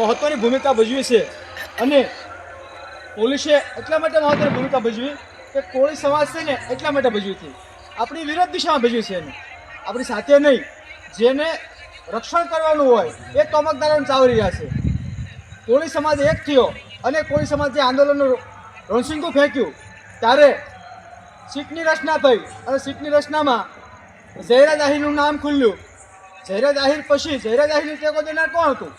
મહત્વની ભૂમિકા ભજવી છે. અને પોલીસે એટલા માટે મહત્વની ભૂમિકા ભજવી કે કોળી સમાજ છે ને એટલા માટે ભજવી હતી. આપણી વિરોધ દિશામાં ભજવી છે એને. આપણી સાથે નહીં. જેને રક્ષણ કરવાનું હોય એ તોમકદારોને ચાવરી રહ્યા છે કોળી સમાજ એક થયો અને કોળી સમાજે આંદોલનનું રોનસિંગું ફેંક્યું, ત્યારે સીટની રચના થઈ અને સીટની રચનામાં ઝૈરા દાહીરનું નામ ખુલ્યું. ઝૈરા દાહીર પછી ઝૈરા દાહીરનું ટેકો દેનાર કોણ હતું?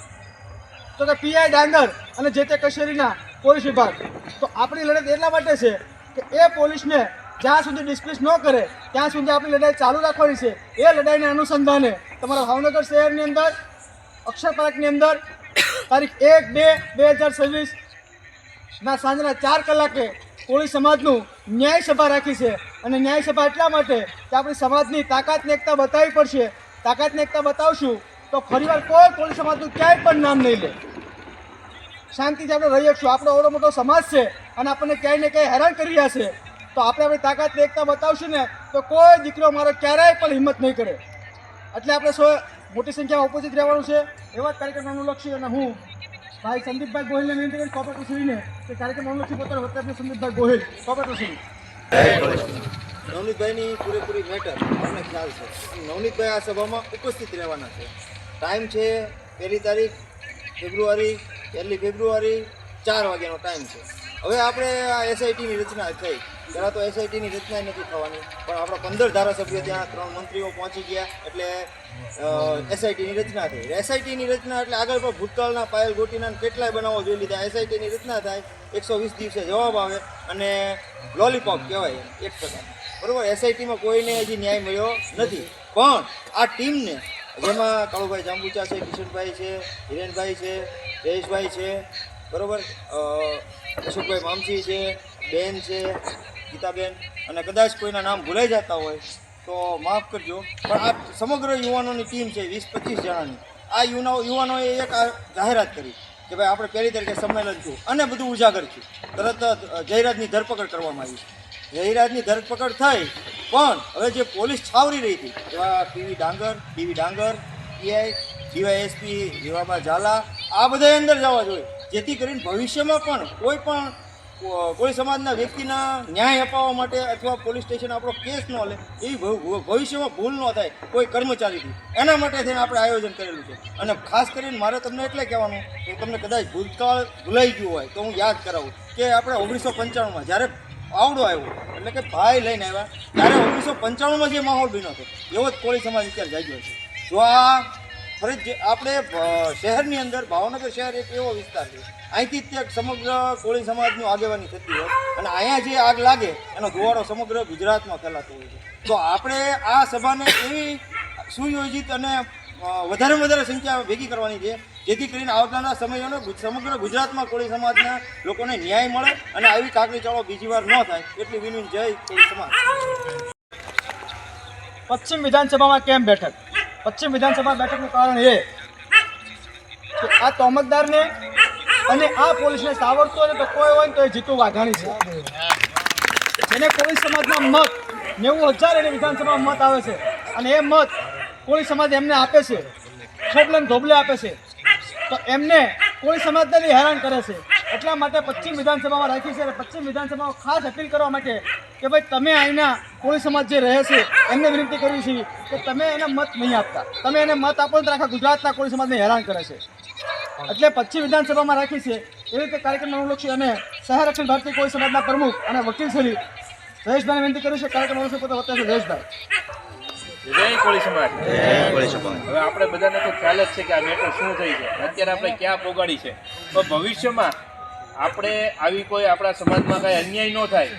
તો કે પીઆઈ ડાંગર અને જે તે કચેરીના પોલીસ વિભાગ. તો આપણી લડત એટલા માટે છે કે એ પોલીસને જ્યાં સુધી ડિસ્પ્લેસ ન કરે, ત્યાં સુધી આપણી લડાઈ ચાલુ રાખવાની છે. એ લડાઈને અનુસંધાને તમારા ભાવનગર શહેરની અંદર, અક્ષર પાર્કની અંદર, તારીખ એક બે બે હજાર છવ્વીસ ના સાંજના ચાર કલાકે કોળી સમાજનું ન્યાય સભા રાખી છે. અને ન્યાય સભા એટલા માટે કે આપણી સમાજની તાકાતને એકતા બતાવવી પડશે. તાકાતને એકતા બતાવશું તો ફરીવાર કોઈ કોળી સમાજનું ક્યાંય પણ નામ નહીં લે. શાંતિથી આપણે રહીએ છીએ આપણો એવડો મોટો સમાજ છે અને આપણને ક્યાંય ને ક્યાંય હેરાન કરી રહ્યા છે. તો આપણે આપણી તાકાત એકતા બતાવશું ને, તો કોઈ દીકરો મારો ક્યારેય પણ હિંમત નહીં કરે. એટલે આપણે સો મોટી સંખ્યામાં ઉપસ્થિત રહેવાનું છે. એવા જ કાર્યક્રમ અનુલક્ષી અને હું ભાઈ સંદીપભાઈ ગોહિલને વિનંતી કરી કોપરેટર શ્રીને કે કાર્યક્રમ અનુલક્ષી પોતાના વક્તવ્ય સંદીપભાઈ ગોહિલ કોપરેટર શ્રી નવનીતભાઈની પૂરેપૂરી મેટર. અમને ખ્યાલ છે. નવનીતભાઈ આ સભામાં ઉપસ્થિત રહેવાના છે. ટાઈમ છે પહેલી તારીખ ફેબ્રુઆરી, પહેલી ફેબ્રુઆરી ચાર વાગ્યાનો ટાઈમ છે. હવે આપણે આ એસઆઈટીની રચના થઈ. પહેલાં તો એસઆઈટીની રચના નથી થવાની, પણ આપણા પંદર ધારાસભ્યો ત્યાં ત્રણ મંત્રીઓ પહોંચી ગયા, એટલે એસઆઈટીની રચના થઈ. એસઆઈટીની રચના એટલે આગળ પણ ભૂતકાળના પાયલ ગોટીના કેટલાય બનાવો જોઈ લીધા. એસઆઈટીની રચના થાય, એકસો વીસ દિવસે જવાબ આવે અને લોલીપોપ કહેવાય એક પ્રકાર બરાબર? એસઆઈટીમાં કોઈને હજી ન્યાય મળ્યો નથી. પણ આ ટીમને જેમાં કાળુભાઈ જાંબુચા છે કિશોરભાઈ છે હિરેનભાઈ છે જયેશભાઈ છે બરોબર? અ, અશોકભાઈ મામસી છે બેન છે ગીતાબેન. અને કદાચ કોઈના નામ ભૂલાઈ જતા હોય તો માફ કરજો. પણ આ સમગ્ર યુવાનોની ટીમ છે વીસ પચીસ જણાની. આ યુવાનો યુવાનોએ એક આ જાહેરાત કરી કે ભાઈ આપણે પહેલી તારીખે સંમેલન છું અને બધું ઉજાગર છું તરત જ જયરાજની ધરપકડ કરવામાં આવી. જયરાજની ધરપકડ થઈ, પણ હવે જે પોલીસ છાવરી રહી હતી, એવા પીવી ડાંગર ડીવી ડાંગર, પીઆઈ ડીવાયએસપી રીવાબા ઝાલા, આ બધા અંદર જવા જોઈએ. જેથી કરીને ભવિષ્યમાં પણ કોઈ પણ કોઈ સમાજના વ્યક્તિના ન્યાય અપાવવા માટે અથવા પોલીસ સ્ટેશન આપણો કેસ ન લે એવી ભવ- ભવ- ભવિષ્યમાં ભૂલ ન થાય કોઈ કર્મચારીથી. એના માટે થઈને આપણે આયોજન કરેલું છે. અને ખાસ કરીને મારે તમને એટલે કહેવાનું કે તમને કદાચ ભૂતકાળ ભૂલાઈ ગયું હોય તો હું યાદ કરાવું કે આપણે ઓગણીસો પંચાણુંમાં જ્યારે આવડો આવ્યો. એટલે કે ભાઈ લઈને આવ્યા. ત્યારે ઓગણીસો પંચાણુંમાં જે માહોલ બન્યો હતો, એવો જ કોળી સમાજ અત્યારે જાગ્યો છે. જો આ ફરજ આપણે શહેરની અંદર, ભાવનગર શહેર એક એવો વિસ્તાર છે. અહીંથી ત્યાં સમગ્ર કોળી સમાજનું આગેવાની થતી હોય. અને અહીંયા જે આગ લાગે, એનો ધુવાડો સમગ્ર ગુજરાતમાં ફેલાતો હોય છે. તો આપણે આ સભાને એવી સુયોજિત અને વધારે વધારે સંખ્યા ભેગી કરવાની છે. જેથી કરીને આવનારા સમયોનો સમગ્ર ગુજરાતમાં કોળી સમાજના લોકોને ન્યાય મળે અને આવી કાકડી ચાળો બીજી વાર ન થાય એટલી વિનંતી. જય કોળી સમાજ. પશ્ચિમ વિધાનસભામાં કેમ બેઠક? પશ્ચિમ વિધાનસભા બેઠકનું કારણ એ કે આ તોમતદારને અને આ પોલીસને સાવરતો ને તો કોઈ હોય ને તો એ જીતુ વાઘાણી છે. જેને કોળી સમાજના મત, નેવું હજાર એને વિધાનસભામાં મત આવે છે. અને એ મત કોળી સમાજ એમને આપે છે. છોબલે ને ધોબલે આપે છે. તો એમને કોઈ સમાજને હેરાન કરે છે. એટલા માટે પશ્ચિમ વિધાનસભામાં રાખી છે અને પશ્ચિમ વિધાનસભામાં ખાસ અપીલ કરવા માટે કે ભાઈ તમે અહીંના કોળી સમાજ જે રહે છે, એમને વિનંતી કરવી છે કે તમે એને મત નહીં આપતા. તમે એને મત આપો તો આખા ગુજરાતના કોળી સમાજને હેરાન કરે છે. એટલે પશ્ચિમ વિધાનસભામાં રાખી છે એ રીતે કાર્યક્રમ અનુલક્ષી અને શહેર અખિલ ભારતીય કોળી સમાજના પ્રમુખ અને વકીલ શ્રી જયેશભાઈને વિનંતી કરી છે, કાર્યક્રમ અનુલક્ષી પોતે છે જયેશભાઈ જય કોળી સમાજ. હવે આપણે બધાને તો ખ્યાલ જ છે કે આ મેટર શું થઈ છે. અત્યારે આપણે ક્યાં પોગાડી છે. તો ભવિષ્યમાં આપણે આવી કોઈ આપણા સમાજમાં કાંઈ અન્યાય ન થાય.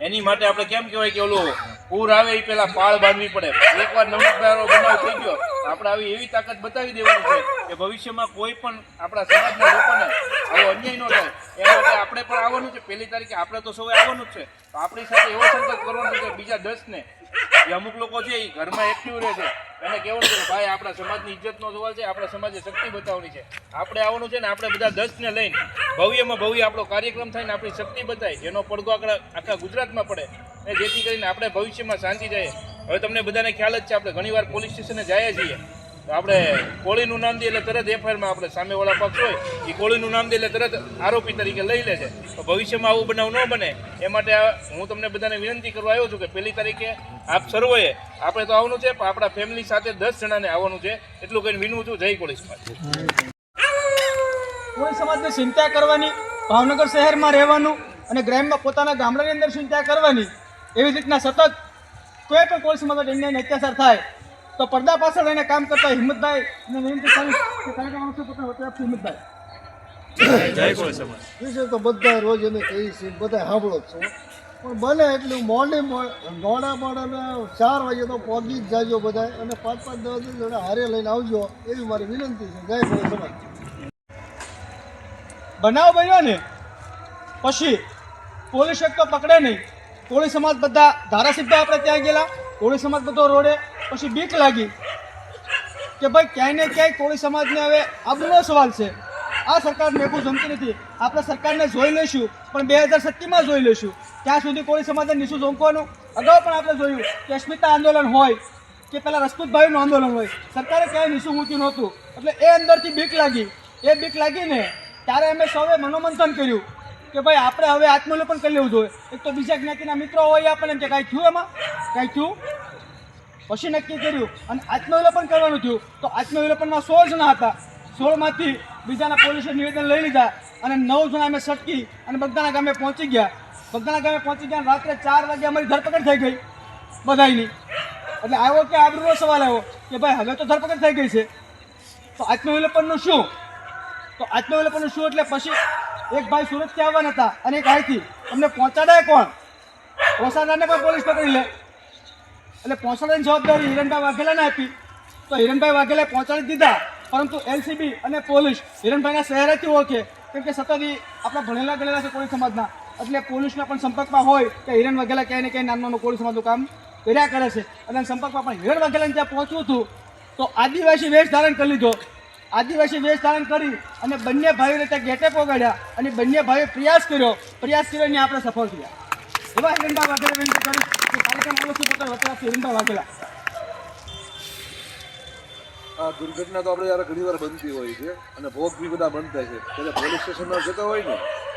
એની માટે આપણે કેમ કહેવાય કે ઓલું પૂર આવે એ પહેલા પાળ બાંધવી પડે. એકવાર નમકદારો બનાવ થઈ ગયો આપણે આવી એવી તાકાત બતાવી દેવાની છે કે ભવિષ્યમાં કોઈ પણ આપણા સમાજના લોકોને આવો અન્યાય ન થાય. એ માટે આપણે પણ આવવાનું છે. પહેલી તારીખે આપણે તો સૌએ આવવાનું જ છે. તો આપણી સાથે એવો સંકલ્પ કરવાનો છે કે બીજા દસને જે અમુક લોકો છે એ ઘરમાં એક્ટિવ રહે છે. એને કેવું છે ભાઈ, આપણા સમાજની ઇજ્જતનો સવાલ છે, આપણા સમાજે શક્તિ બતાવવાની છે. આપણે આવવાનું છે ને આપણે બધા દસને લઈને ભવ્યમાં ભવ્ય આપણો કાર્યક્રમ થાય ને આપણી શક્તિ બતાય. જેનો પડઘો આખા આખા ગુજરાતમાં પડે. ને જેથી કરીને આપણે ભવિષ્યમાં શાંતિ જાય. હવે તમને બધાને ખ્યાલ જ છે, આપણે ઘણીવાર પોલીસ સ્ટેશને જઈએ છીએ. આપણે કોળીનું નામ દે એટલે તરત એફઆઈઆરમાં આપણે સામેવાળા પક્ષ હોય, એ કોળીનું નામ દે એટલે તરત આરોપી તરીકે લઈ લે છે. તો ભવિષ્યમાં આવું બનાવ ન બને, એ માટે હું તમને બધાને વિનંતી કરવા આવ્યો છું કે પહેલી તારીખે આપ સર્વોએ, આપણે તો આવવાનું છે, પણ આપણા ફેમિલી સાથે દસ જણાને આવવાનું છે, એટલું કહીને વિનવું છું. જય કોળી સમાજ. કોઈ સમાજને ચિંતા કરવાની, ભાવનગર શહેરમાં રહેવાનું અને ગ્રામમાં પોતાના ગામડાની અંદર ચિંતા કરવાની, એવી રીતના સતત કોઈ પણ કોઈ સમાજ અન્યાય અત્યાચાર થાય તો પડદા પાછળ એને કામ કરતા હિંમતભાઈ અને વિનંતી કરીશ કે કાર્યક્રમ આવશે પોતાના વચ્ચે આપશે હિંમતભાઈ. વિશે તો બધા રોજ એને કહી છે બધા સાંભળો જ છો. પણ બને એટલું મોડી મોડા મોડા ચાર વાગે તો પહોંચી જ જાજો બધા અને પાંચ પાંચ દસ દસ જણા હારે લઈને આવજો એવી મારી વિનંતી છે. જય ભોલે સમાજ બનાવ બન્યો ને પછી પોલીસ એક તો પકડે નહીં. કોળી સમાજ બધા ધારાસભ્ય આપણે ત્યાં ગયેલા. કોળી સમાજ બધો રોડે પછી બીક લાગી કે ભાઈ ક્યાંય ને ક્યાંય કોળી સમાજને હવે આબરૂનો સવાલ છે. આ સરકાર એવું જમતી નથી. આપણે સરકારને જોઈ લઈશું, પણ બે હજાર સત્તીમાં જોઈ લઈશું. ત્યાં સુધી કોળી સમાજને નીચું ઝોંકવાનું, અગાઉ પણ આપણે જોયું કે અસ્મિતા આંદોલન હોય, કે પેલા રસપૂતભાઈનું આંદોલન હોય, સરકારે ક્યાંય નીચું મૂક્યું નહોતું. એટલે એ અંદરથી બીક લાગી. એ બીક લાગીને ત્યારે અમે સૌએ મનોમંથન કર્યું. કે ભાઈ, આપણે હવે આત્મલોપન કરી લેવું જોઈએ. એક તો બીજા જ્ઞાતિના મિત્રો હોય આપણને એમ કે કાંઈ થયું એમાં? કાંઈ થયું? પછી નક્કી કર્યું. અને આત્મવિલોપન કરવાનું થયું. તો આત્મવિલોપનમાં સોળ જણા હતા. સોળમાંથી બીજાના પોલીસે નિવેદન લઈ લીધા અને નવ જણા અમે સટકી અને બગદાના ગામે પહોંચી ગયા. બગદાના ગામે પહોંચી ગયા રાત્રે ચાર વાગે અમારી ધરપકડ થઈ ગઈ. બધાયની. એટલે આવ્યો કે આબરૂનો સવાલ આવ્યો કે ભાઈ, હવે તો ધરપકડ થઈ ગઈ છે. તો આત્મવિલોપનનું શું? તો આત્મવિલોપનનું શું એટલે પછી એક ભાઈ સુરતથી આવવાના હતા અને એક અહીંથી અમને પહોંચાડાય કોણ? પહોંચાડાને પણ પોલીસ પકડી લે. એટલે પહોંચાડવાની જવાબદારી હિરણભાઈ વાઘેલાને આપી. તો હિરણભાઈ વાઘેલાએ પહોંચાડી દીધા. પરંતુ એલસીબી અને પોલીસ હિરણભાઈના શહેરેથી ઓળખે. કેમ કે સતત આપણે આપણા ભણેલા ગણેલા છે કોળી સમાજના. એટલે પોલીસના પણ સંપર્કમાં હોય કે હિરણ વાઘેલા ક્યાંય ને ક્યાંય નાનું નાનું કોળી સમાજનું કામ કર્યા કરે છે. અને સંપર્કમાં પણ હિરણ વાઘેલાને ત્યાં પહોંચવું હતું. તો આદિવાસી વેશ ધારણ કરી લીધો. આદિવાસી વેશ ધારણ કરી અને બંને ભાઈઓને ત્યાં ગેટે પોગાડ્યા અને બંને ભાઈઓ પ્રયાસ કર્યો. પ્રયાસ કર્યો અને આપણે સફળ થયા. એવા હિરણભાઈ વાઘેલા વિનંતી કરીશ કે કાર્યક્રમ આવો છે પોતાના વતરા હિરણભાઈ વાઘેલા. આ દુર્ઘટના તો આપણે યાર ઘણી વાર બનતી હોય છે અને ભોગ બી બધા બનતા છે. ત્યારે પોલીસ સ્ટેશનમાં જતા હોય ને,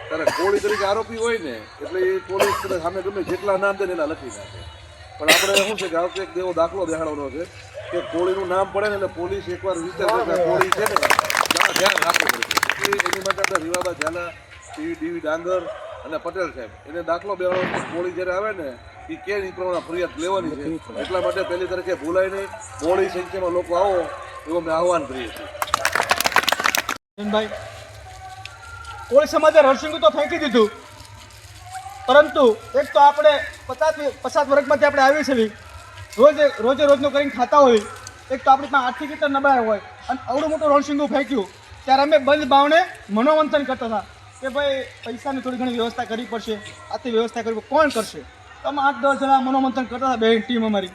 ત્યારે કોળી તરીકે આરોપી હોય ને, એટલે એ પોલીસ સામે ગમે જેટલા નામ દે એટલા લખી નાખે. પણ આપણે શું છે કે આ એક દેવો દાખલો દેખાડવાનો છે. કે કોળીનું નામ પડે ને એટલે પોલીસ એકવાર વિચાર કરે કોળી છે ને ધ્યાન રાખવું પડે એની માટે આપણે રીવાબા ઝાલા, ટીવી, ડીવી ડાંગર અને પટેલ સાહેબ, એને દાખલો બેવાનો કોળી જ્યારે આવે ને, એ કે એ પ્રમાણે ફરિયાદ લેવાની છે. એટલા માટે પહેલી તરીકે ભૂલાય નહીં. મોડી સંખ્યામાં લોકો આવો, એવું અમે આહવાન કરીએ છીએ. ભાઈ કોળી સમાજે રણસિંગુ તો ફેંકી દીધું. પરંતુ એક તો આપણે પચાસ પચાસ વર્ગમાંથી આપણે આવી છીએ. રોજે રોજે રોજનું કરીને ખાતા હોય. એક તો આપણી પાસે આર્થિક રીતે નબળાઈ હોય અને અવડું મોટું રણસિંગુ ફેંક્યું. ત્યારે અમે બંધ ભાવને મનોમંથન કરતા હતા કે ભાઈ, પૈસાની થોડી ઘણી વ્યવસ્થા કરવી પડશે. આથી વ્યવસ્થા કરવી કોણ કરશે? તો અમે આઠ દસ જણા મનોમંથન કરતા હતા બે ટીમ અમારી.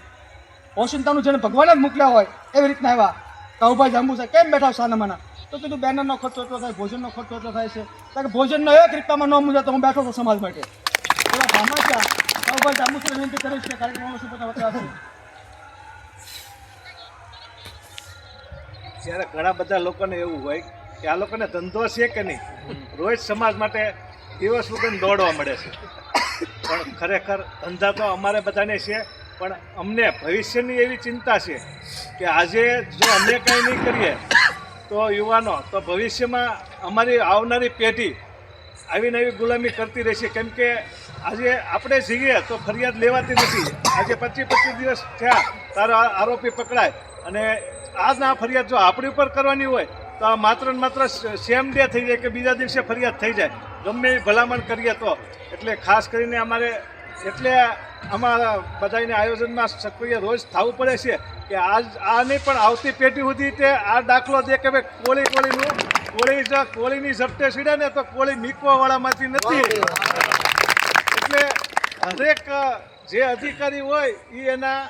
ઓશિંતાનું જેને ભગવાન જ મોકલ્યા હોય, એવી રીતના આવ્યા. કાઉભાઈ જાંબુ છે કેમ બેઠા સાના માના તો કીધું, બેનરનો ખર્ચો એટલો થાય, ભોજનનો ખર્ચો એટલો થાય છે. કારણ કે ભોજનનો એક રીતમાં ન મૂજા તો હું બેઠો છું સમાજ માટે. એવા ભામાચા કાઉભાઈ જાંબુ છે વિનંતી કરીશ કે કાર્યક્રમમાં શું પોતા જ્યારે ઘણા બધા લોકોને એવું હોય કે આ લોકોને ધંધો છે કે નહીં, રોજ સમાજ માટે દિવસ વગર દોડવા મળે છે. પણ ખરેખર ધંધા તો અમારે બધાને છે, પણ અમને ભવિષ્યની એવી ચિંતા છે કે આજે જો અમે કંઈ નહીં કરીએ તો યુવાનો, તો ભવિષ્યમાં અમારી આવનારી પેઢી આવીને આવી ગુલામી કરતી રહેશે. કેમ કે આજે આપણે જીવીએ તો ફરિયાદ લેવાતી નથી. આજે પચીસ પચીસ દિવસ થયા, તારો આરોપી પકડાય અને આજના ફરિયાદ જો આપણી ઉપર કરવાની હોય, તો આ માત્ર ને માત્ર સેમ ડે થઈ જાય કે બીજા દિવસે ફરિયાદ થઈ જાય. ગમે એ ભલામણ કરીએ તો. એટલે ખાસ કરીને અમારે, એટલે અમારા બધાને આયોજનમાં સક્રિય રોજ થવું પડે છે કે આજ, આ નહીં પણ આવતી પેઢી સુધી તે આ દાખલો દે કે ભાઈ કોળી કોળીનું, કોળી જ, કોળીની ઝપટે સીડે ને તો કોળી મીકવાવાળામાંથી નથી. એટલે દરેક જે અધિકારી હોય એ એના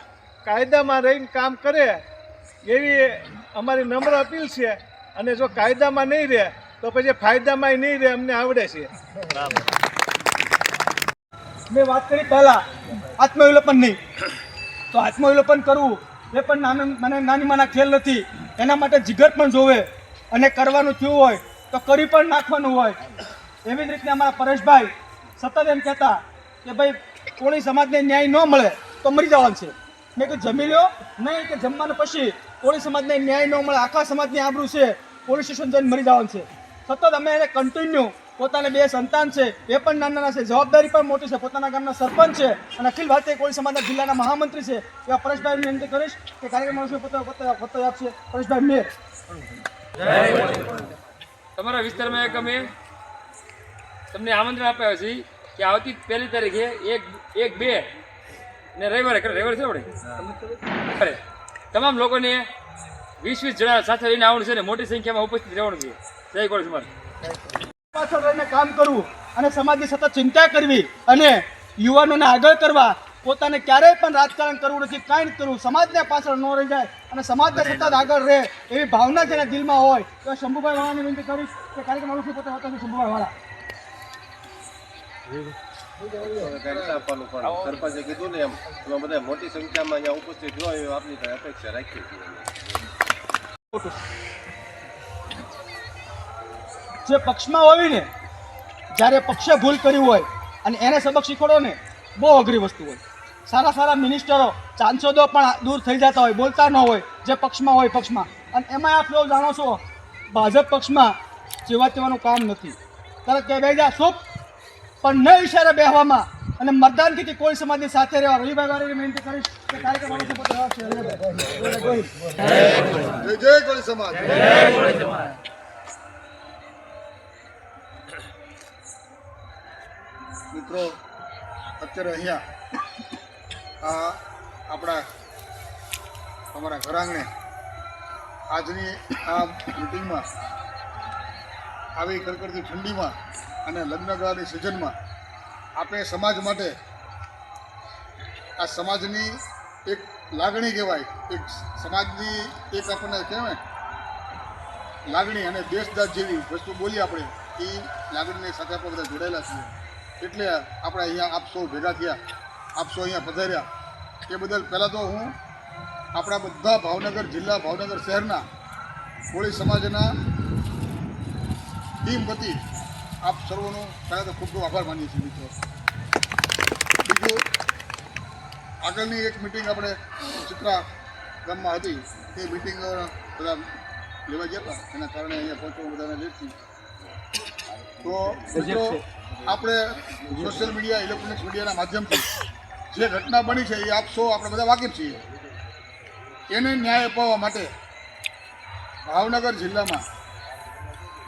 કાયદામાં રહીને કામ કરે એવી અમારી નમ્ર અપીલ છે અને જો કાયદામાં નહીં રહે, તો પછી ફાયદામાં નહીં રહે, અમને આવડે છે. મેં વાત કરી પહેલાં, આત્મવિલોપન નહીં તો આત્મવિલોપન કરવું, એ પણ નાનું, મને નાની માના ખેલ નથી. એના માટે જીગર પણ જોવે અને કરવાનું થયું હોય, તો કરી પણ નાખવાનું હોય. એવી જ રીતે અમારા પરેશભાઈ સતત એમ કહેતા કે ભાઈ, કોળી સમાજને ન્યાય ન મળે, તો મરી જવાનું છે. મેં કહ્યું જમી લો નહીં કે જમવાનું પછી કોળી સમાજને ન્યાય ન મળે, આખા સમાજની આબરૂ છે. પોલીસ સ્ટેશન જઈને મરી જવાનું છે. સતત અમે એને કન્ટિન્યુ પોતાને બે સંતાન છે, એ પણ નાના છે. જવાબદારી પણ મોટી છે. પોતાના ગામના સરપંચ છે અને અખિલ ભારતીય કોળી સમાજના જિલ્લાના મહામંત્રી છે. એવા પરેશભાઈ વિનંતી કરીશ કે કાર્યક્રમ આવશે, પોતા પોતા પોતા આપશે. પરેશભાઈ, મેર. તમારા વિસ્તારમાં એક અમે તમને આમંત્રણ આપ્યા છે કે આવતી પહેલી તારીખે એક એક, બે. ને રવિવારે રવિવારે છે આપણે? તમામ લોકોને વીસ વીસ જણા સાથે લઈને આવવાનું છે ને મોટી સંખ્યામાં ઉપસ્થિત રહેવાનું છે. જય સમાજ. પાછળ રહીને કામ કરવું અને સમાજની સતત ચિંતા કરવી અને યુવાનોને આગળ કરવા પોતાને ક્યારેય પણ રાજકારણ કરવું નથી કાંઈ કરવું. સમાજને પાછળ ન રહી જાય અને સમાજને સતત આગળ રહે એવી ભાવના જેના દિલમાં હોય. તો શંભુભાઈ વાળાની વિનંતી કરીશ કે કાર્યક્રમ અનુસરી પોતે હોતા શંભુભાઈ વાળા. જે પક્ષમાં હોય ને જ્યારે પક્ષે ભૂલ કરી હોય અને એને સબક શીખવાડો ને, બહુ અઘરી વસ્તુ હોય. સારા સારા મિનિસ્ટરો સાંસદો પણ દૂર થઈ જતા હોય, બોલતા ન હોય, જે પક્ષમાં હોય પક્ષમાં. અને એમાં આપ લોકો જાણો છો, ભાજપ પક્ષમાં જેવા તેવાનું કામ નથી. તરત કે બેજા શું પણ ન ઇશારે બેહવામાં. અને મતદાનથી કોઈ સમાજની સાથે રહેવા રવિભાઈ વાળાની વિનંતી કરીશ કે કાર્યક્રમ જય કોળી સમાજ. મિત્રો અત્યારે અહીંયા આ આપણા અમારા ઘરાંગણે આજની આ મિટિંગમાં આવી કડકડતી ઠંડીમાં અને લગ્નગાળાની સિઝનમાં આપણે સમાજ માટે આ સમાજની એક લાગણી કહેવાય. એક સમાજની એક આપણને કહેવાય લાગણી અને દેશદાસ જેવી વસ્તુ બોલી આપણે, એ લાગણીની સાથે આપણે બધા જોડાયેલા છીએ. એટલે આપણે અહીંયા આપ સૌ ભેગા થયા, આપ સૌ અહીંયા પધાર્યા. એ બદલ પહેલાં તો હું આપણા બધા ભાવનગર, જિલ્લા ભાવનગર શહેરના કોળી સમાજના ટીમ વતી આપ સર્વનો પહેલાં તો ખૂબ ખૂબ આભાર માનીએ છીએ મિત્રો. બીજું, આગળની એક મિટિંગ આપણે ચિત્રા ગામમાં હતી. તે મિટિંગ બધા લેવા ગયા હતા. એના કારણે અહીંયા પહોંચવા બધાને લેટ તો મિત્રો, આપણે સોશિયલ મીડિયા ઇલેક્ટ્રોનિક્સ મીડિયાના માધ્યમથી જે ઘટના બની છે એ આપ સૌ આપણે બધા વાકેફ છીએ. એને ન્યાય અપાવવા માટે ભાવનગર જિલ્લામાં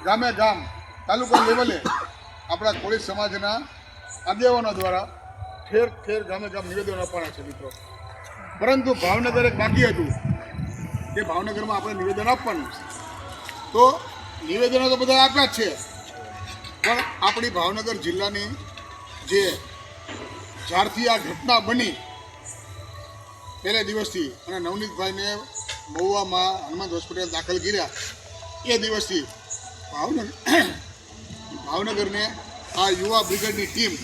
ગામે ગામ, તાલુકા લેવલે આપણા કોળી સમાજના આગેવાનો દ્વારા ઠેર ઠેર ગામે ગામ નિવેદનો આપવાના છે મિત્રો. પરંતુ ભાવનગર એક બાકી હતું કે ભાવનગરમાં આપણે નિવેદન આપવાનું. છે તો નિવેદનો તો બધા આપ્યા જ છે. પણ આપણી ભાવનગર જિલ્લાની જે જ્યારથી આ ઘટના બની, પહેલે દિવસથી અને નવનીતભાઈને મહુવામાં હનુમાન હોસ્પિટલ દાખલ કર્યા, એ દિવસથી ભાવનગર ભાવનગરને આ યુવા બ્રિગેડની ટીમ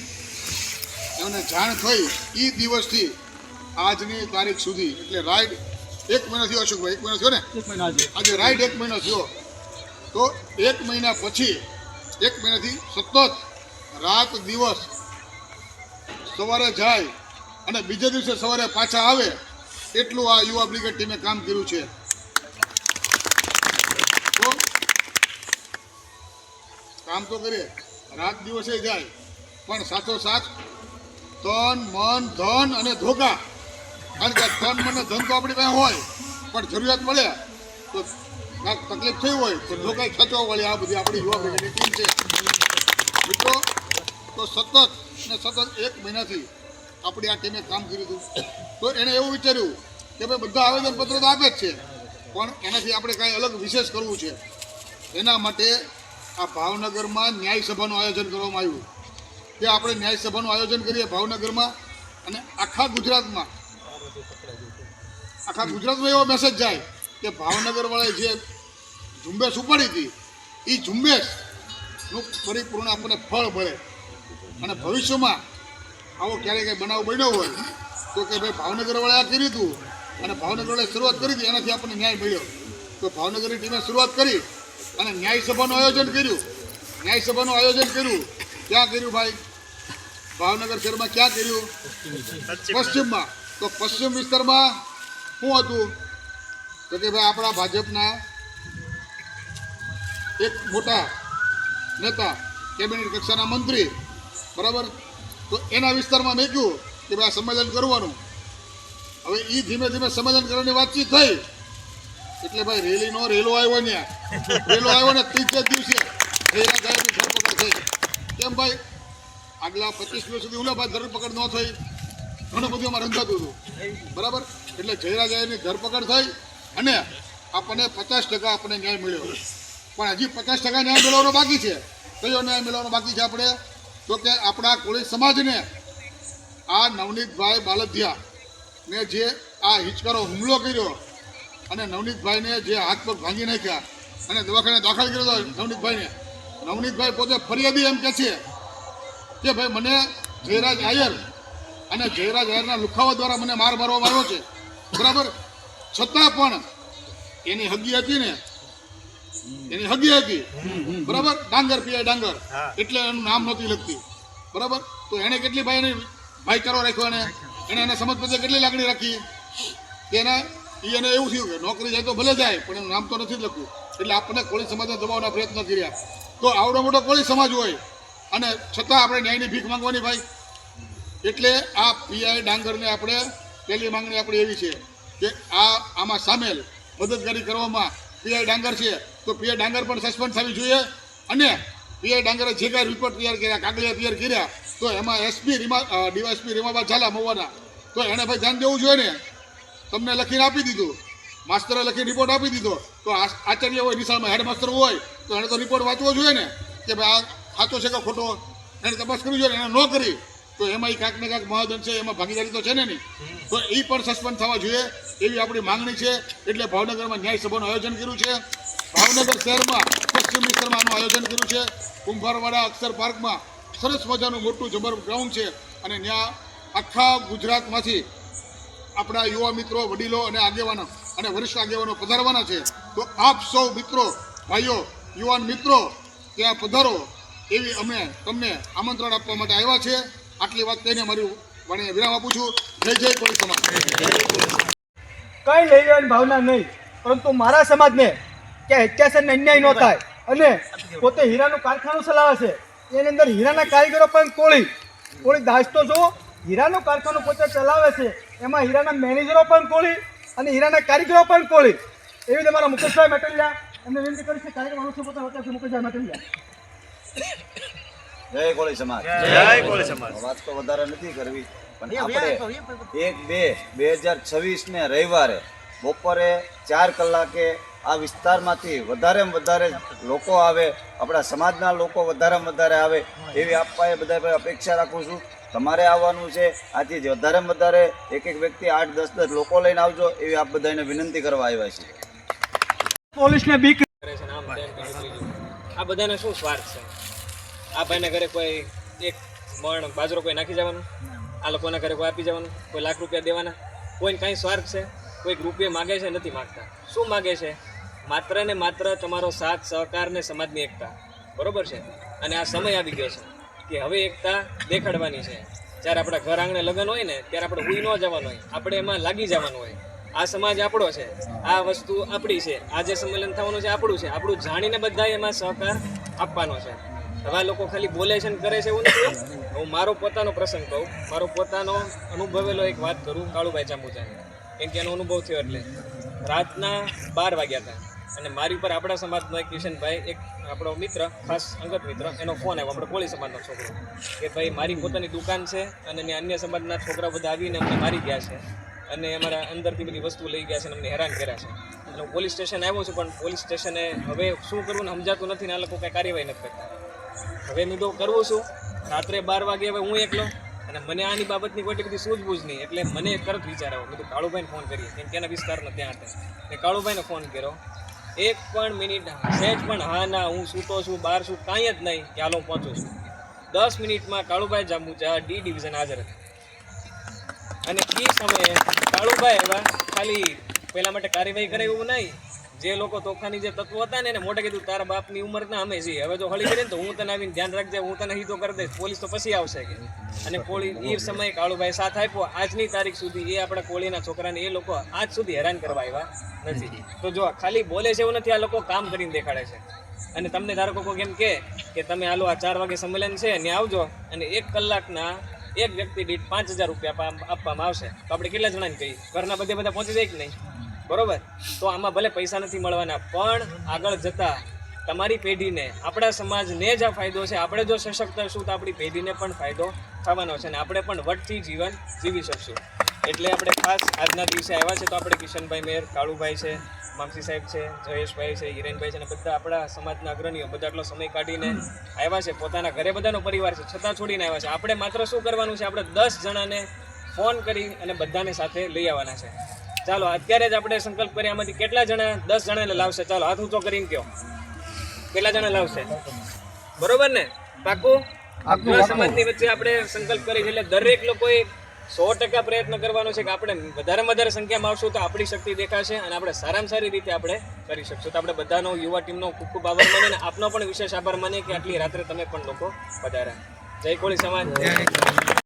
એમને જાણ થઈ એ દિવસથી આજની તારીખ સુધી. એટલે રાઈડ એક મહિનો થયો અશોકભાઈ એક મહિનો થયો ને? એક મહિના આજે. આજે રાઈડ એક મહિનો થયો. તો એક મહિના પછી એક મહિનાથી સતત રાત દિવસ સવારે જાય અને બીજે દિવસે સવારે પાછા આવે એટલું આ યુવા બ્રિગેડ ટીમે કામ કર્યું છે તો કામ તો કરીએ, રાત દિવસે જાય, પણ સાથોસાથ તન, મન, ધન અને ધોકા. કે તન મન ધન તો આપણી પાસે હોય, પણ જરૂરિયાત મળે, તો તકલીફ થઈ હોય, તો ધોકાઈ ખેંચવા વળે આ બધી આપણી યુવા પેઢીની ટીમ છે. મિત્રો, તો સતત ને સતત એક મહિનાથી આપણી આ ટીમે કામ કર્યું હતું. તો એણે એવું વિચાર્યું કે ભાઈ બધા આવેદનપત્રો તો આપે જ છે, પણ એનાથી આપણે કાંઈ અલગ વિશેષ કરવું છે. એના માટે આ ભાવનગરમાં ન્યાય સભાનું આયોજન કરવામાં આવ્યું. કે આપણે ન્યાય સભાનું આયોજન કરીએ ભાવનગરમાં અને આખા ગુજરાતમાં. આખા ગુજરાતમાં એવો મેસેજ જાય કે ભાવનગરવાળાએ જે ઝુંબેશ ઉપાડી હતી એ ઝુંબેશનું પરિપૂર્ણ આપણને ફળ મળે. અને ભવિષ્યમાં આવો ક્યારેય કંઈ બનાવ બન્યો હોય, તો કે ભાઈ ભાવનગરવાળાએ આ કર્યું હતું અને ભાવનગરવાળાએ શરૂઆત કરી હતી, એનાથી આપણને ન્યાય મળ્યો. તો ભાવનગરની ટીમે શરૂઆત કરી અને ન્યાય સભાનું આયોજન કર્યું. ન્યાય સભાનું આયોજન કર્યું. ક્યાં કર્યું ભાઈ? ભાવનગર શહેરમાં ક્યાં કર્યું? પશ્ચિમમાં. તો પશ્ચિમ વિસ્તારમાં શું હતું? તો કે ભાઈ આપણા ભાજપના એક મોટા નેતા, કેબિનેટ કક્ષાના મંત્રી. બરાબર? તો એના વિસ્તારમાં મેં કહ્યું કે ભાઈ આ સંમેલન કરવાનું. હવે એ ધીમે ધીમે સંમેલન કરવાની વાતચીત થઈ. એટલે ભાઈ રેલીનો રેલો આવ્યો ને રેલો આવ્યો ને ત્રીજે દિવસે. જયરા સાહેબની ધરપકડ થઈ. કેમ ભાઈ? આગલા પચીસ દિવસ સુધી ઉલાભાઈ ધરપકડ ન થઈ. ઘણું બધું અમારે રંધાતું હતું. બરાબર? એટલે જયરાજાની ધરપકડ થઈ અને આપણને પચાસ ટકા આપણને ન્યાય મળ્યો. પણ હજી પચાસ ટકા ન્યાય મેળવવાનો બાકી છે. કયો ન્યાય મેળવવાનો બાકી છે આપણે? તો કે આપણા કોળી સમાજને આ નવનીતભાઈ બાલધિયા ને જે આ હિચકારો હુમલો કર્યો અને નવનીતભાઈને જે હાથ પગ ભાંગી નાખ્યા અને દવાખાને દાખલ કર્યો હતો નવનીતભાઈને. નવનીતભાઈ પોતે ફરિયાદી એમ કે છે કે ભાઈ મને જયરાજ આયર અને જયરાજ આયરના લુખાવા દ્વારા મને માર મારવામાં આવ્યો છે. બરાબર? છતાં પણ એની હગી હતી ને એની હગી હતી. બરાબર? ડાંગર પીઆઈ ડાંગર. એટલે એનું નામ નહોતી લખતી. બરાબર? તો એને કેટલી ભાઈ એને કરવા રાખ્યો એને? એને એને સમજ પછી કેટલી લાગણી રાખી? કે એને એને એવું થયું કે નોકરી જાય તો ભલે જાય પણ એનું નામ તો નથી લખ્યું. એટલે આપણને કોળી સમાજને દબાવવાના પ્રયત્ન કર્યા તો આવડો મોટો કોળી સમાજ હોય, અને છતાં આપણે ન્યાયની ભીખ માંગવાની ભાઈ. એટલે આ પીઆઈ ડાંગરને આપણે પહેલી માંગણી આપણી એવી છે કે આ આમાં સામેલ મદદગારી કરવામાં પીઆઈ ડાંગર છે, તો પીઆઈ ડાંગર પણ સસ્પેન્ડ થવી જોઈએ. અને પીઆઈ ડાંગરે જે કાંઈ રિપોર્ટ તૈયાર કર્યા, કાગળિયા તૈયાર કર્યા, તો એમાં એસપી રીમા ડીવાયસપી રીમાબા ઝાલા મોવાના. તો એને ભાઈ ધ્યાન દેવું જોઈએ ને. તમને લખીને આપી દીધું. માસ્તરે લખી રિપોર્ટ આપી દીધો. તો આચાર્ય હોય, નિશાળમાં હેડ માસ્તર હોય, તો એને તો રિપોર્ટ વાંચવો જોઈએ ને? કે ભાઈ, આ સાચો છે કે ખોટો? એને તપાસ કરવી જોઈએ એને ન કરી, તો એમાં કાંઈક ને કાંઈક મહાજન છે, એમાં ભાગીદારી તો છે ને નહીં તો એ પણ સસ્પેન્ડ થવા જોઈએ, એવી આપણી માંગણી છે. એટલે ભાવનગરમાં ન્યાય સભાનું આયોજન કર્યું છે. ભાવનગર શહેરમાં પશ્ચિમ વિસ્તારમાં આનું આયોજન કર્યું છે. કુંભારવાડા અક્ષર પાર્કમાં સરસ મજાનું મોટું જબર ગ્રાઉન્ડ છે. અને ત્યાં આખા ગુજરાતમાંથી આપણા યુવા મિત્રો, વડીલો અને આગેવાનો અને વરિષ્ઠ આગેવાનો પધારવાના છે. તો આપ સૌ મિત્રો ભાઈઓ યુવાન મિત્રો ત્યાં પધારો એવી અમે તમને આમંત્રણ આપવા માટે આવ્યા છે. આટલી વાત કહીને મારી વાણીને વિરામ આપું છું. જય જય કોળી સમાજ. કઈ લઈ લેવાની ભાવના નહીં પરંતુ મારા સમાજને કે અત્યાચારને અન્યાય ન થાય. અને પોતે હીરાનું કારખાનું ચલાવે છે. એની અંદર હીરાના કારીગરો પણ કોળી. કોળી દાસ તો જો હીરાનું કારખાનું પોતે ચલાવે છે. એમાં હીરાના મેનેજરો પણ કોળી. અને હીરાના કારીગરો પણ કોળી એવી રીતે મારા મુકેશભાઈ મેટલિયા એમને વિનંતી કરી છે કાર્યક્રમ અનુસર પોતા હતા મુકેશભાઈ મેટલિયા. જય કોળી સમાજ. જય કોળી સમાજ. વાત તો વધારે નથી કરવી પણ આપણે એક બે બે હજાર છવ્વીસ ને રવિવારે બપોરે ચાર કલાકે આ વિસ્તારમાંથી વધારેમાં વધારે લોકો આવે આપણા સમાજના લોકો વધારેમાં વધારે આવે એવી આપવા એ બધા અપેક્ષા રાખું છું. તમારે આવવાનું છે. આથી વધારે વધારેમાં વધારે એક એક વ્યક્તિ આઠ દસ દસ લોકો લઈને આવજો એવી આપ બધાને વિનંતી કરવા આવ્યા છે પોલીસને બીક. આ બધાને શું સ્વાર્થ છે? આ ભાઈના ઘરે કોઈ એક મણ બાજરો કોઈ નાખી જવાનું? આ લોકોના ઘરે કોઈ આપી જવાનું? કોઈ લાખ રૂપિયા દેવાના? કોઈને કાંઈ સ્વાર્થ છે? કોઈક રૂપિયા માગે છે? નથી માગતા. શું માગે છે? માત્ર ને માત્ર તમારો સાથ સહકાર ને સમાજની એકતા. બરોબર છે? અને આ સમય આવી ગયો છે. કે હવે એકતા દેખાડવાની છે. જ્યારે આપણા ઘર આંગણે લગ્ન હોય ને, ત્યારે આપણે હુઈ ન જવાનું હોય. આપણે એમાં લાગી જવાનું હોય. આ સમાજ આપણો છે. આ વસ્તુ આપણી છે. આ જે સંમેલન થવાનું છે આપણું છે. આપણું જાણીને બધા એમાં સહકાર આપવાનો છે. હવે લોકો ખાલી બોલે છે ને કરે છે એવું નથી. હું મારો પોતાનો પ્રસંગ કહું. મારો પોતાનો અનુભવેલો એક વાત કરું, કાળુભાઈ ચાંબુચાની. કેમ કે એનો અનુભવ થયો એટલે. રાતના બાર વાગ્યા હતા. અને મારી ઉપર આપણા સમાજનો એક કિશનભાઈ, એક આપણો મિત્ર, ખાસ અંગત મિત્ર, એનો ફોન આવ્યો, આપણો કોળી સમાજનો છોકરો, કે ભાઈ, મારી પોતાની દુકાન છે અને મેં અન્ય સમાજના છોકરા બધા આવીને અમને મારી ગયા છે અને અમારા અંદરથી બધી વસ્તુ લઈ ગયા છે અને અમને હેરાન કર્યા છે. અને હું પોલીસ સ્ટેશન આવ્યો છું, પણ પોલીસ સ્ટેશને હવે શું કરવું ને સમજાતું નથી ને આ લોકો કાંઈ કાર્યવાહી નથી કરતા. હવે મેં તો કરવું છું, રાત્રે બાર વાગે હવે હું એકલો અને મને આની બાબતની કોઈ બધી સૂઝબૂઝ નહીં, એટલે મને તરત વિચાર આવ્યો, મેં તો કાળુભાઈને ફોન કરીએ. કેમ કે એના વિસ્તારનો ત્યાં હતા. મેં કાળુભાઈને ફોન કર્યો એક પણ મિનિટ સહેજ પણ હા, ના, હું સૂતો છું, બહાર છું, કાંઈ જ નહીં ચાલો હું પહોંચું છું. દસ મિનિટમાં કાળુભાઈ જાંબુચા ડી ડિવિઝન હાજર હતા. અને એ સમયે કાળુભાઈ એવા ખાલી પહેલા માટે કાર્યવાહી કરે એવું નહીં જે લોકો તોફાની જે તત્વો હતા ને એને મોટે કીધું, તારા બાપની ઉંમરના અમે છીએ. હવે જો હળી કરીને તો હું તને આવીને ધ્યાન રાખજે, હું તને હીધો કરી દઈશ. પોલીસ તો પછી આવશે કે. અને કોળી એ સમયે કાળુભાઈ સાથ આપ્યો. આજની તારીખ સુધી એ આપણા કોળીના છોકરાને એ લોકો આજ સુધી હેરાન કરવા આવ્યા નથી. તો જો ખાલી બોલે છે એવું નથી, આ લોકો કામ કરીને દેખાડે છે. અને તમને ધારો કે કોઈ એમ કે કે તમે હાલો આ ચાર વાગે સંમેલન છે ને આવજો. અને એક કલાકના એક વ્યક્તિ દીઠ પાંચ હજાર રૂપિયા આપવામાં આવશે. તો આપણે કેટલા જણાને કહીએ? ઘરના બધે બધા પહોંચી જાય કે નહીં? બરોબર? તો આમાં ભલે પૈસા નથી મળવાના, પણ આગળ જતા તમારી પેઢીને, આપણા સમાજને જ આ ફાયદો છે. આપણે જો સશક્ત હશું તો આપણી પેઢીને પણ ફાયદો થવાનો છે અને આપણે પણ વટથી જીવન જીવી શકશું. એટલે આપણે ખાસ આજના દિવસે આવ્યા છે તો આપણે કિશનભાઈ મેર, કાળુભાઈ છે, મામસી સાહેબ છે, જયેશભાઈ છે, હિરેનભાઈ છે અને બધા આપણા સમાજના અગ્રણીઓ. બધા આટલો સમય કાઢીને આવ્યા છે, પોતાના ઘરે બધાનો પરિવાર છે, છતાં છોડીને આવ્યા છે. આપણે માત્ર શું કરવાનું છે? આપણે દસ જણાને ફોન કરી અને બધાને સાથે લઈ આવવાના છે. ચાલો અત્યારે જ આપણે સંકલ્પ કરીએ આમાંથી કેટલા જણા દસ જણાને લાવશે? ચાલો હાથ ઊંચો કરીને કહો. કેટલા જણા લાવશે? બરોબર ને? પાકું? આપણા સમાજની વચ્ચે આપણે સંકલ્પ કરી છે એટલે દરેક લોકોએ સો ટકા પ્રયત્ન કરવાનો છે કે આપણે વધારેમાં વધારે સંખ્યામાં આવશું તો આપણી શક્તિ દેખાશે અને આપણે સારામાં સારી રીતે આપણે કરી શકશું. તો આપણે બધાનો યુવા ટીમનો ખૂબ ખૂબ આભાર માને અને આપનો પણ વિશેષ આભાર માને કે આટલી રાત્રે તમે પણ લોકો વધારે જય કોળી સમાજ.